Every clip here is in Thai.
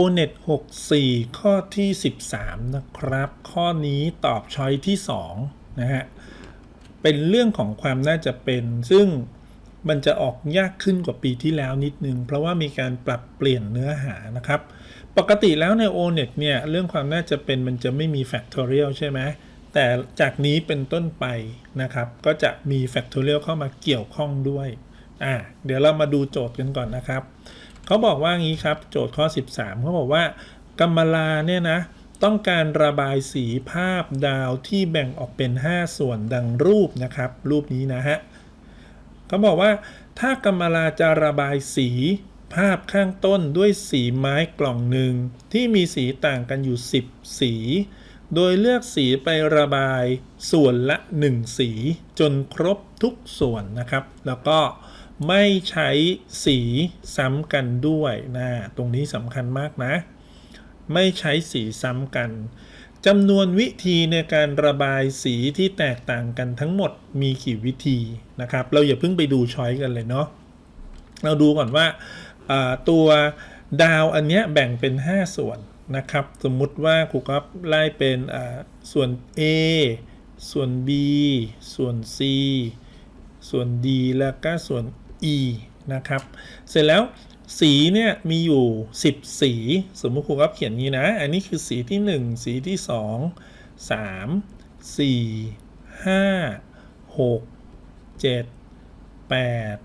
ONET 64 ข้อที่ 13 นะครับ ข้อนี้ตอบช้อยที่ 2 นะฮะ เป็นเรื่องของความน่าจะเป็น ซึ่งมันจะออกยากขึ้นกว่าปีที่แล้วนิดนึง เพราะว่ามีการปรับเปลี่ยนเนื้อหานะครับ ปกติแล้วใน ONET เนี่ย เรื่องความน่าจะเป็นมันจะไม่มี factorial ใช่ไหม แต่จากนี้เป็นต้นไปนะครับ ก็จะมี factorial เข้ามาเกี่ยวข้องด้วย อ่า เดี๋ยวเรามาดูโจทย์กันก่อนนะครับ เขาบอกว่างี้ครับ โจทย์ข้อ 13เขาบอกว่ากำมลาเนี่ยนะ ต้องการระบายสีภาพดาวที่แบ่งออกเป็น 5 ส่วนดังรูปนะครับ รูปนี้นะฮะเขาบอกว่าถ้ากำมลาจะระบายสีภาพข้างต้นด้วยสีไม้กล่องหนึ่งที่มีสีต่างกันอยู่ 10 สี โดยเลือกสีไประบายส่วนละ 1 สี จนครบทุกส่วนนะครับ แล้วก็ ไม่ใช้สีซ้ำกันด้วยนะตรงนี้สำคัญมากนะ ไม่ใช้สีซ้ำกันจำนวนวิธีในการระบายสีที่แตกต่างกันทั้งหมดมีกี่วิธีนะครับ เราอย่าเพิ่งไปดูช้อยกันเลยเนาะเราดูก่อนว่าาตัวดาวอันเนี้ยแบ่งเป็น 5 ส่วนนะครับ สมมุติว่าครูก๊อฟไล่เป็นส่วน A ส่วน B ส่วน C ส่วน D แล้วก็ส่วน E นะครับ เสร็จแล้วสีเนี่ยมีอยู่ 10 สี สมมติครูก็เขียนนี้นะ อันนี้คือสีที่ 1 สีที่ 2 3 4 5 6 7 8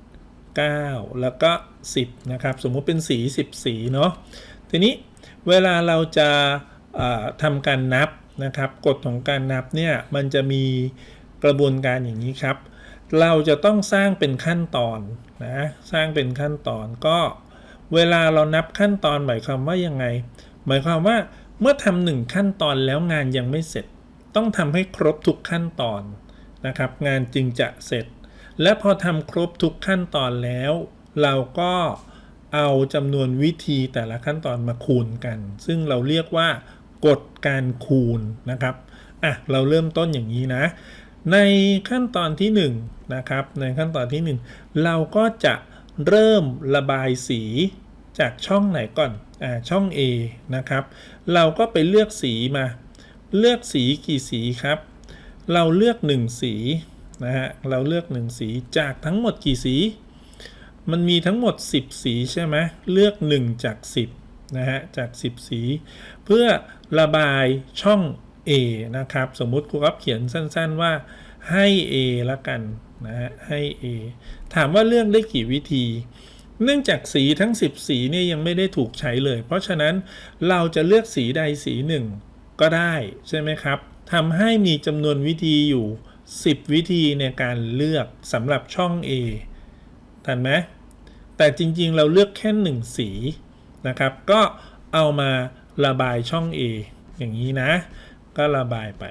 9 แล้วก็ 10 นะครับ สมมุติเป็นสี 10 สีเนาะทีนี้เวลาเราจะทำการนับนะครับ กฎของการนับเนี่ย มันจะมีกระบวนการอย่างนี้ครับ เราจะต้องสร้างเป็นขั้นตอนนะสร้างเป็นขั้นตอนก็เวลาเรานับขั้นตอนหมายความว่ายังไง หมายความว่าเมื่อทำหนึ่งขั้นตอนแล้วงานยังไม่เสร็จ ต้องทำให้ครบทุกขั้นตอนนะครับ งานจึงจะเสร็จ และพอทำครบทุกขั้นตอนแล้ว เราก็เอาจำนวนวิธีแต่ละขั้นตอนมาคูณกัน ซึ่งเราเรียกว่ากฎการคูณนะครับอะเราเริ่มต้นอย่างนี้นะ ในขั้นตอนที่1นงนะครับในขั้นตอนที่ 1 เราก็จะเริ่มระบายสีจากช่องไหนก่อนอ่าช่อง A นะครับ เราก็ไปเลือกสีมา เลือกสีกี่สีครับ เราเลือก 1 สีนะฮะเราเลือก 1 สีจากทั้งหมดกี่สี มันมีทั้งหมด 10 สีใช่ไหมเลือก 1 จาก 10นะฮะจาก 10 สี เพื่อระบายช่อง A นะครับ สมมุติครูครับเขียนสั้นๆว่าให้ A ละกันนะฮะให้ A ถามว่าเลือกได้กี่วิธี เนื่องจากสีทั้ง 10 สีเนี่ยยังไม่ได้ถูกใช้เลย เพราะฉะนั้นเราจะเลือกสีใดสีหนึ่งก็ได้ใช่ไหมครับทำให้มีจำนวนวิธีอยู่ 10 วิธีในการเลือกสำหรับช่อง A ทันไหมแต่จริงๆเราเลือกแค่หนึ่งสีนะครับ ก็เอามาระบายช่อง A อย่างนี้นะ ก็ระบายไป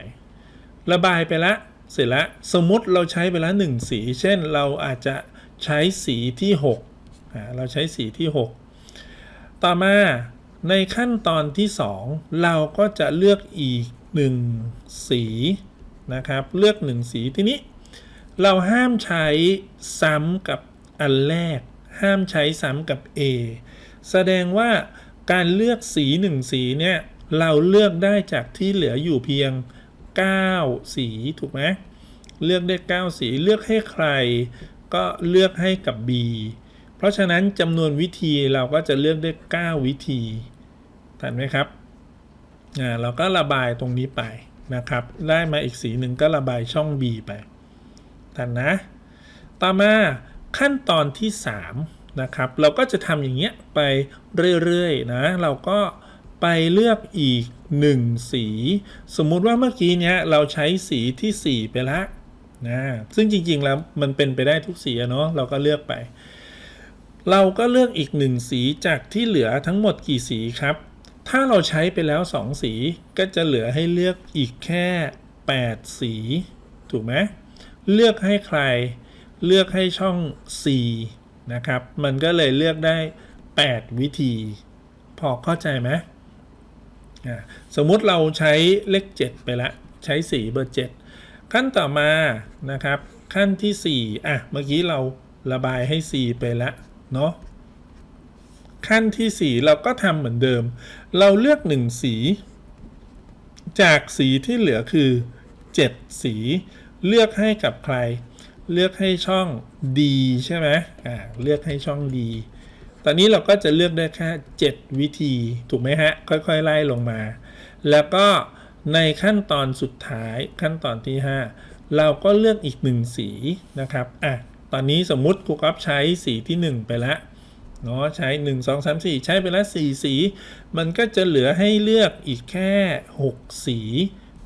ระบายไปละเสร็จแล้วสมมติเราใช้ไปแล้วหนึ่งสี เช่นเราอาจจะใช้สีที่6อ่าเราใช้สีที่ 6 ต่อมาในขั้นตอนที่ 2 เราก็จะเลือกอีก 1 สีนะครับเลือก 1 สีทีนี้ เราห้ามใช้ซ้ำกับอันแรก ห้ามใช้ซ้ำกับ A แสดงว่าการเลือกสี 1 สีเนี่ย เราเลือกได้จากที่เหลืออยู่เพียง 9 สีถูกไหมเลือกได้ 9 สีเลือกให้ใคร ก็เลือกให้กับ B เพราะฉะนั้นจำนวนวิธีเราก็จะเลือกได้ 9 วิธีทันไหมครับอ่าเราก็ระบายตรงนี้ไปนะครับ ได้มาอีกสีหนึ่งก็ระบายช่อง B ไปทันนะ ต่อมาขั้นตอนที่ 3 นะครับ เราก็จะทำอย่างเงี้ยไปเรื่อยๆนะ เราก็ ไปเลือกอีก 1 สี สมมุติว่าเมื่อกี้เนี้ยเราใช้สีที่ 4 ไปละนะซึ่งจริงๆแล้วมันเป็นไปได้ทุกสีอะเนาะเราก็เลือกไป เราก็เลือกอีก 1 สีจากที่เหลือทั้งหมดกี่สีครับ ถ้าเราใช้ไปแล้ว 2 สีก็จะเหลือให้เลือกอีกแค่ 8 สี ถูกไหมเลือกให้ใครเลือกให้ช่อง C นะครับ มันก็เลยเลือกได้ 8 วิธี พอเข้าใจไหม สมมุติเราใช้เลข 7 ไปละ ใช้สีเบอร์ 7 ขั้นต่อมานะครับ ขั้นที่ 4 อะ เมื่อกี้เราระบายให้ C ไปละเนาะขั้นที่ 4 เราก็ทำเหมือนเดิม เราเลือก 1 สี จากสีที่เหลือคือ 7 สี เลือกให้กับใคร เลือกให้ช่อง D ใช่ไหมอ่าเลือกให้ช่อง D ตอนนี้เราก็จะเลือกได้แค่7วิธีถูกไหมฮะ ค่อยๆ ไล่ลงมา แล้วก็ในขั้นตอนสุดท้ายขั้นตอนที่ 5 เราก็เลือกอีก 1 สีนะครับอะตอนนี้สมมุติครูก๊อฟใช้สีที่ 1 ไปแล้วเนาะใช้ 1 2 3 4 ใช้ไปแล้ว4สี มันก็จะเหลือให้เลือกอีกแค่ 6 สี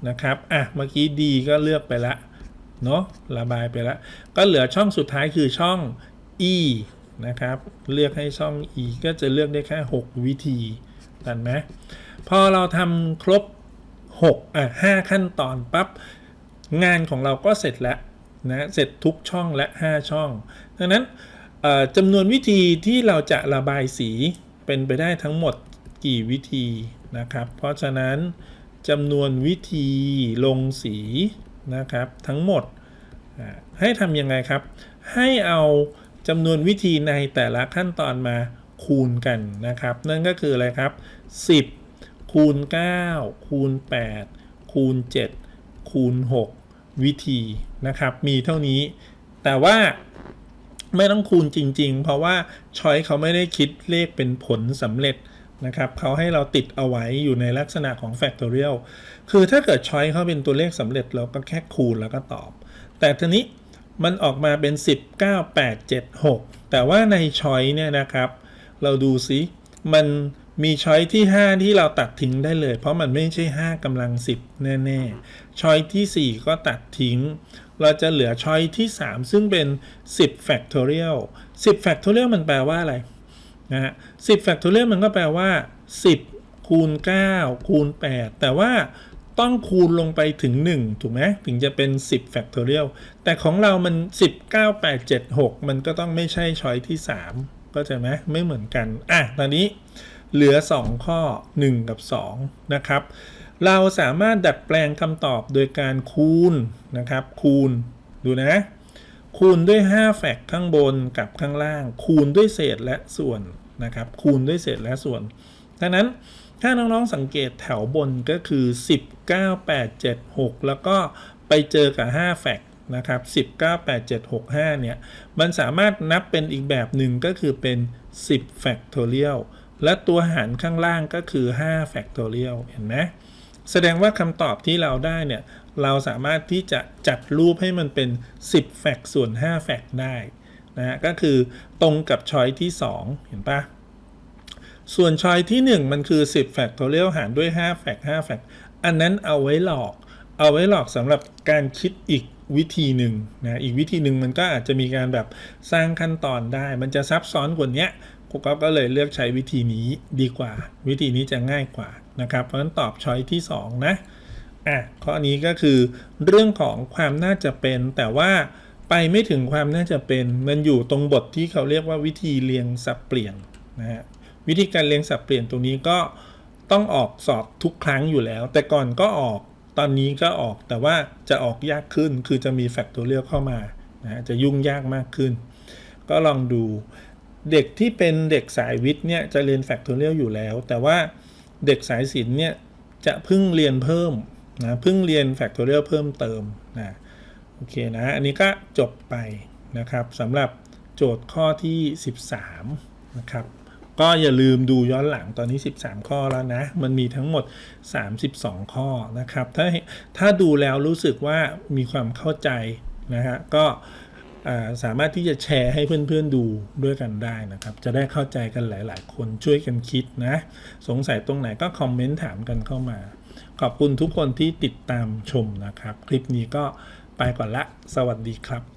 นะครับอะเมื่อกี้ดีก็เลือกไปละเนาะระบายไปละก็เหลือช่องสุดท้ายคือช่อง E นะครับ เลือกให้ช่อง E ก็จะเลือกได้แค่ 6 วิธีตันไหมพอเราทำครบ6อะ5ขั้นตอนปั๊บงานของเราก็เสร็จแล้วนะเสร็จทุกช่องและ 5 ช่อง ดังนั้นจำนวนวิธีที่เราจะระบายสีเป็นไปได้ทั้งหมดกี่วิธีนะครับ เพราะฉะนั้นจำนวนวิธีลงสีนะครับทั้งหมดให้ทำยังไงครับ ให้เอา จำนวนวิธีในแต่ละขั้นตอนมาคูณกันนะครับ นั่นก็คืออะไรครับ 10 คูณ 9 คูณ 8 คูณ 7 คูณ 6 วิธีนะครับ มีเท่านี้ แต่ว่าไม่ต้องคูณจริง ๆ เพราะว่าช้อยเขาไม่ได้คิดเลขเป็นผลสำเร็จนะครับเขาให้เราติดเอาไว้อยู่ในลักษณะของ factorial คือถ้าเกิดช้อยเขาเป็นตัวเลขสำเร็จเราก็แค่คูณแล้วก็ตอบ แต่ทีนี้ มันออกมาเป็น 19876 แต่ว่าในช้อยเนี่ยนะครับ เราดูซิมันมีช้อยที่ 5 ที่เราตัดทิ้งได้เลย เพราะมันไม่ใช่ 5กำลัง 10 แน่ๆช้อยทีสี่ 4 ก็ตัดทิ้ง เราจะเหลือช้อยที่ 3 ซึ่งเป็น 10 factorial 10 factorial มันแปลว่าอะไรนะฮะ10 factorial มันก็แปลว่า 10 คูณ 9 คูณ 8 แต่ว่า ต้องคูณลงไปถึง 1 ถูกไหมถึงจะเป็น 10 factorial แต่ของเรามัน10 9 8 7 6 มันก็ต้องไม่ใช่ช้อยที่ 3 ก็จะไหมไม่เหมือนกัน อะ ตอนนี้เหลือ 2 ข้อ 1 กับ 2 นะครับ เราสามารถดัดแปลงคำตอบโดยการคูณนะครับ คูณ ดูนะ คูณด้วย 5 แฟกข้างบนกับข้างล่าง คูณด้วยเศษและส่วนนะครับ คูณด้วยเศษและส่วนดังนั้น ถ้าน้องๆสังเกตแถวบนก็คือ 19876 แล้วก็ไปเจอกับ 5 แฟกต์นะครับ 198765 เนี่ย มันสามารถนับเป็นอีกแบบหนึ่งก็คือเป็น 10 factorial และตัวหารข้างล่างก็คือ 5 factorial เห็นไหมแสดงว่าคำตอบที่เราได้เนี่ย เราสามารถที่จะจัดรูปให้มันเป็น 10 แฟกส่วน 5 แฟกต์ได้นะฮะก็คือตรงกับช้อยที่ 2 เห็นปะ ส่วนชอยที่ 1 มันคือ 10แฟกทอเรียลหารด้วย5แฟกต์5แฟกต์อันนั้นเอาไว้หลอก เอาไว้หลอกสำหรับการคิดอีกวิธีหนึ่งนะอีกวิธีหนึ่งมันก็อาจจะมีการแบบสร้างขั้นตอนได้ มันจะซับซ้อนกว่านี้ครูก๊อฟก็เลยเลือกใช้วิธีนี้ดีกว่า วิธีนี้จะง่ายกว่านะครับ เพราะฉะนั้นตอบช้อยที่ 2 นะอะข้อนี้ก็คือเรื่องของความน่าจะเป็น แต่ว่าไปไม่ถึงความน่าจะเป็น มันอยู่ตรงบทที่เขาเรียกว่าวิธีเรียงสับเปลี่ยนนะฮะ วิธีการเรียงสับเปลี่ยนตรงนี้ก็ต้องออกสอบทุกครั้งอยู่แล้ว แต่ก่อนก็ออกตอนนี้ก็ออกแต่ว่าจะออกยากขึ้นคือจะมีแฟกตัวเลือกเข้ามานะจะยุ่งยากมากขึ้น ก็ลองดูเด็กที่เป็นเด็กสายวิทย์เนี่ยจะเรียนแฟกทอเรียลอยู่แล้ว แต่ว่าเด็กสายศิลป์เนี่ยจะเพิ่งเรียนเพิ่มนะเพิ่งเรียนแฟกทอเรียลเพิ่มเติมนะโอเคนะ อันนี้ก็จบไปนะครับสำหรับโจทย์ข้อที่ 13 นะครับ ก็อย่าลืมดูย้อนหลังตอนนี้ 13 ข้อแล้วนะ มันมีทั้งหมด 32 ข้อนะครับ ถ้าถ้าดูแล้วรู้สึกว่ามีความเข้าใจนะฮะก็สามารถที่จะแชร์ให้เพื่อนๆดูด้วยกันได้นะครับ จะได้เข้าใจกันหลาย ๆ คนช่วยกันคิดนะ สงสัยตรงไหนก็คอมเมนต์ถามกันเข้ามา ขอบคุณทุกคนที่ติดตามชมนะครับ คลิปนี้ก็ไปก่อนละ สวัสดีครับ